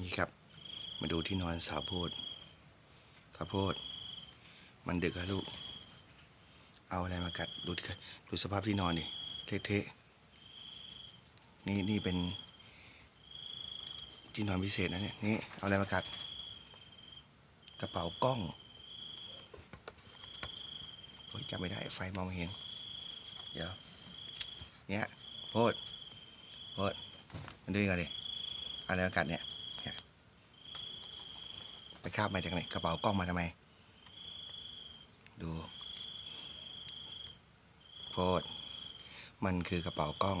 นี่ครับ มาดูที่นอนสาวโพดสาวโพด มันดึกแล้วลูก เอาอะไรมากัดดูดูสภาพที่นอนดิเทะๆนี่นี่เป็นที่นอนพิเศษนะเนี่ยนี่เอาอะไรมากัด กระเป๋ากล้องโอ้ยจำไม่ได้ไฟมองไม่เห็น เดี๋ยวเนี่ยโพดโพดมันดูกันดิเอาอะไรมากัดเนี่ย ไปคาบมาจากไหนกระเป๋ากล้องมาทำไม ดูโพดมันคือกระเป๋ากล้อง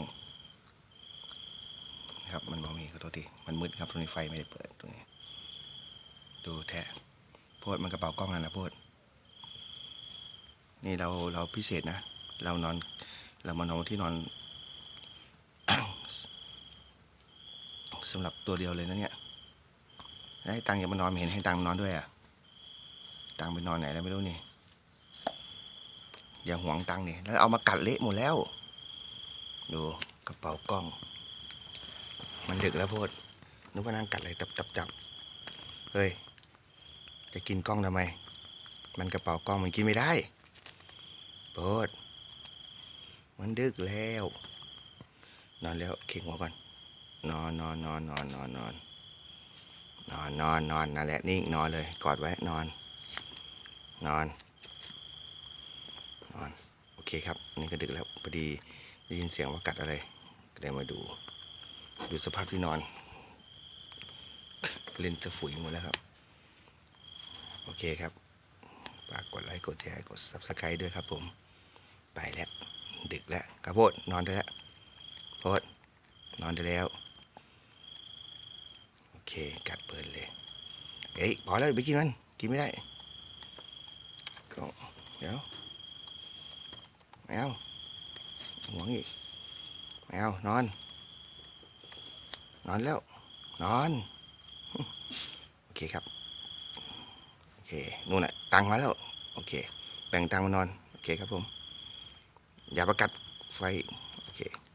นะครับมันมองไม่เห็นขอโทษทีมันมืดครับตรงนี้ไฟไม่ได้เปิดตรงนี้ ดูแท้โพดมันกระเป๋ากล้องนั่นนะโพดนี่เราเราพิเศษนะ เรานอนเรามานอนที่นอนสำหรับตัวเดียวเลยนะเนี่ย ให้ตังอย่ามานอนไม่เห็นให้ตังนอนด้วยอะ ตังไปนอนไหนแล้วไม่รู้นี่ อย่าหวงตังนี่แล้วเอามากัดเละหมดแล้ว ดูกระเป๋ากล้อง มันดึกแล้วโพดนึกว่านั่งกัดอะไรจับจับจับเฮ้ย จะกินกล้องทำไม มันกระเป๋ากล้องมันกินไม่ได้โพดมันดึกแล้ว นอนแล้วเข่งหัวก่อนนอนนอนนอนนอนนอนนอน นอนนอนนอนนั่นแหละนิ่งนอนเลย กอดไว้นอน นอน นอน โอเคครับ นี่ก็ดึกแล้วพอดีได้ยินเสียงว่ากัดอะไรก็เลยมาดู ดูสภาพที่นอน เล่นจะฝุ่ยหมดแล้วครับ โอเคครับฝากกดไลค์กดแชร์กด subscribe ด้วยครับผม ไปแล้ว ดึกแล้วครับโพดนอนได้แล้วโพดนอนได้แล้ว เค กัดเปิดเลยเฮ้ยพอแล้วไปกินมัน กินไม่ได้ก็เดี๋ยวแมวหวงอีกแมวนอน นอนแล้ว นอน โอเคครับ โอเค นู่นน่ะ ตังมาแล้ว โอเค แบ่งตังมานอน โอเคครับผม อย่าประกัดไฟ โอีก